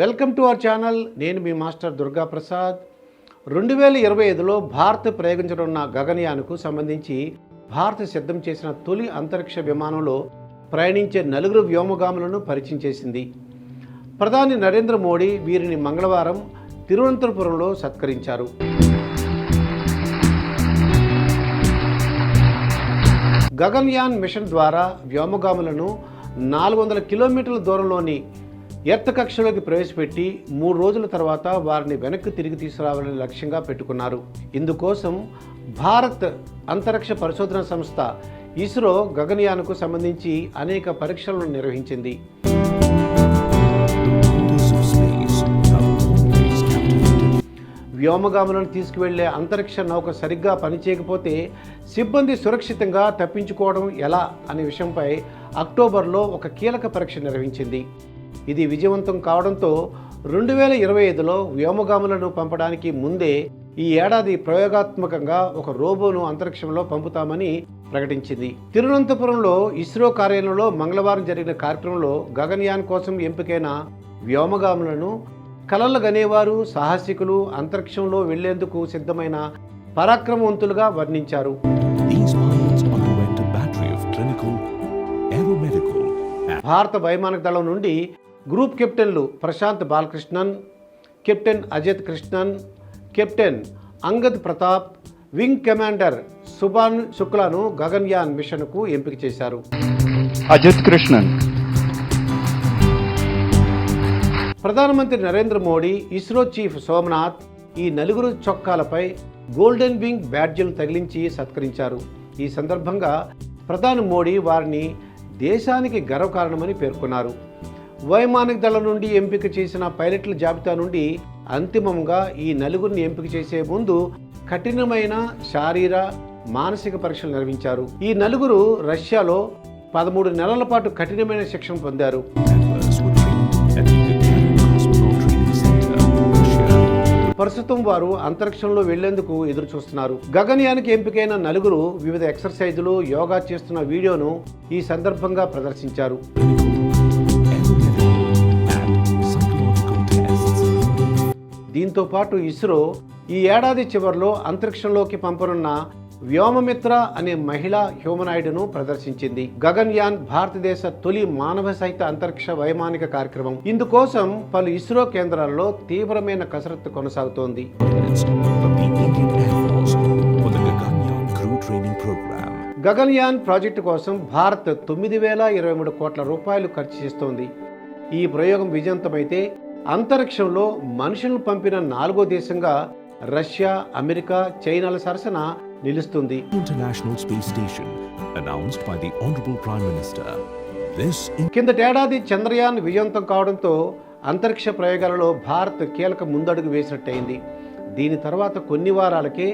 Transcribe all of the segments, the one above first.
Welcome to our channel. నేను మీ master Durga Prasad రెండు వేల ఇరవై ఐదులో భారత్ ప్రయోగించనున్న గగనయాన్కు సంబంధించి భారత్ సిద్ధం చేసిన తొలి అంతరిక్ష విమానంలో ప్రయాణించే నలుగురు వ్యోమగాములను పరిచయం చేసింది. ప్రధాని నరేంద్ర మోడీ వీరిని మంగళవారం తిరువనంతపురంలో సత్కరించారు. గగన్యాన్ మిషన్ ద్వారా వ్యోమగాములను నాలుగు వందల కిలోమీటర్ల దూరంలోని ఎర్త్ కక్షలోకి ప్రవేశపెట్టి మూడు రోజుల తర్వాత వారిని వెనక్కి తిరిగి తీసుకురావాలని లక్ష్యంగా పెట్టుకున్నారు. ఇందుకోసం భారత్ అంతరిక్ష పరిశోధన సంస్థ ఇస్రో గగన్యాన్కు సంబంధించి అనేక పరీక్షలను నిర్వహించింది. వ్యోమగాములను తీసుకువెళ్ళే అంతరిక్ష నౌక సరిగ్గా పనిచేయకపోతే సిబ్బంది సురక్షితంగా తప్పించుకోవడం ఎలా అనే విషయంపై అక్టోబర్లో ఒక కీలక పరీక్ష నిర్వహించింది. ఇది విజయవంతం కావడంతో రెండు వేల ఇరవై ఐదులో వ్యోమగాములను పంపడానికి ముందే ఈ ఏడాది ప్రయోగాత్మకంగా ఒక రోబోను అంతరిక్షంలో పంపుతామని ప్రకటించింది. తిరువనంతపురంలో ఇస్రో కార్యాలయంలో మంగళవారం జరిగిన కార్యక్రమంలో గగన్యాన్ కోసం ఎంపికైన వ్యోమగాములను కలలు గనేవారు సాహసికులు అంతరిక్షంలో వెళ్ళేందుకు సిద్ధమైన పరాక్రమవంతులుగా వర్ణించారు. భారత వైమానిక దళం నుండి group కెప్టెన్లు Prashanth Balakrishnan captain Ajit Krishnan captain Angad Pratap wing commander Subhan శుక్లాను Gaganyaan మిషన్కు ఎంపిక చేశారు. అజిత్ కృష్ణన్. ప్రధానమంత్రి నరేంద్ర మోడీ ఇస్రో చీఫ్ సోమనాథ్ ఈ నలుగురు చొక్కాలపై గోల్డెన్ వింగ్ బ్యాడ్జీలు తగిలించి సత్కరించారు. ఈ సందర్భంగా ప్రధాని మోడీ వారిని దేశానికి గర్వకారణమని పేర్కొన్నారు. వైమానిక దళం నుండి ఎంపిక చేసిన పైలట్ల జాబితా నుండి అంతిమంగా ఈ నలుగురిని ఎంపిక చేసే ముందు కఠినమైన శారీర మానసిక పరీక్షలు నిర్వహించారు. ఈ నలుగురు రష్యాలో పదమూడు నెలల పాటు కఠినమైన శిక్షణ పొందారు. ప్రస్తుతం వారు అంతరిక్షంలో వెళ్ళేందుకు ఎదురు చూస్తున్నారు గగనయానికి ఎంపికైన నలుగురు వివిధ ఎక్సర్సైజులు యోగా చేస్తున్న వీడియోను ఈ సందర్భంగా ప్రదర్శించారు. దీంతో పాటు ఇస్రో ఈ ఏడాది చివరిలో అంతరిక్షంలోకి పంపనున్న వ్యోమమిత్ర అనే మహిళా హ్యూమనాయిడ్ను ప్రదర్శించింది. గగన్యాన్ భారతదేశ తొలి మానవ సహిత అంతరిక్ష వైమానిక కార్యక్రమం. ఇందుకోసం పలు ఇస్రో కేంద్రాల్లో తీవ్రమైన కసరత్తు కొనసాగుతోంది. గగన్యాన్ ప్రాజెక్టు కోసం భారత్ తొమ్మిది వేల ఇరవై మూడు కోట్ల రూపాయలు ఖర్చు చేస్తోంది. ఈ ప్రయోగం విజయవంతమైతే అంతరిక్షంలో మనుషులను పంపిన నాలుగో దేశంగా రష్యా అమెరికా చైనాల సరసన నిలుస్తుంది. International Space Station, announced by the Honorable Prime Minister. This కిందటేడాది చంద్రయాన్ విజయవంతం కావడంతో అంతరిక్ష ప్రయోగాలలో భారత్ కీలక ముందడుగు వేసినట్టయింది. దీని తర్వాత కొన్ని వారాలకే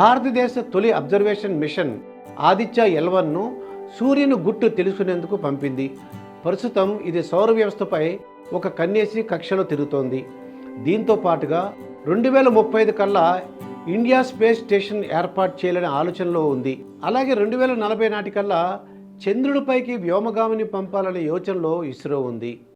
భారతదేశ తొలి అబ్జర్వేషన్ మిషన్ ఆదిత్య ఎల్వన్ను సూర్యుని గుట్టు తెలుసుకునేందుకు పంపింది. ప్రస్తుతం ఇది సౌర వ్యవస్థపై ఒక కన్నేసి కక్షలో తిరుగుతోంది. దీంతో పాటుగా రెండు వేల ముప్పై ఐదు కల్లా ఇండియా స్పేస్ స్టేషన్ ఏర్పాటు చేయాలనే ఆలోచనలో ఉంది. అలాగే రెండు వేల నలభై నాటికల్లా చంద్రుడిపైకి వ్యోమగామిని పంపాలనే యోచనలో ఇస్రో ఉంది.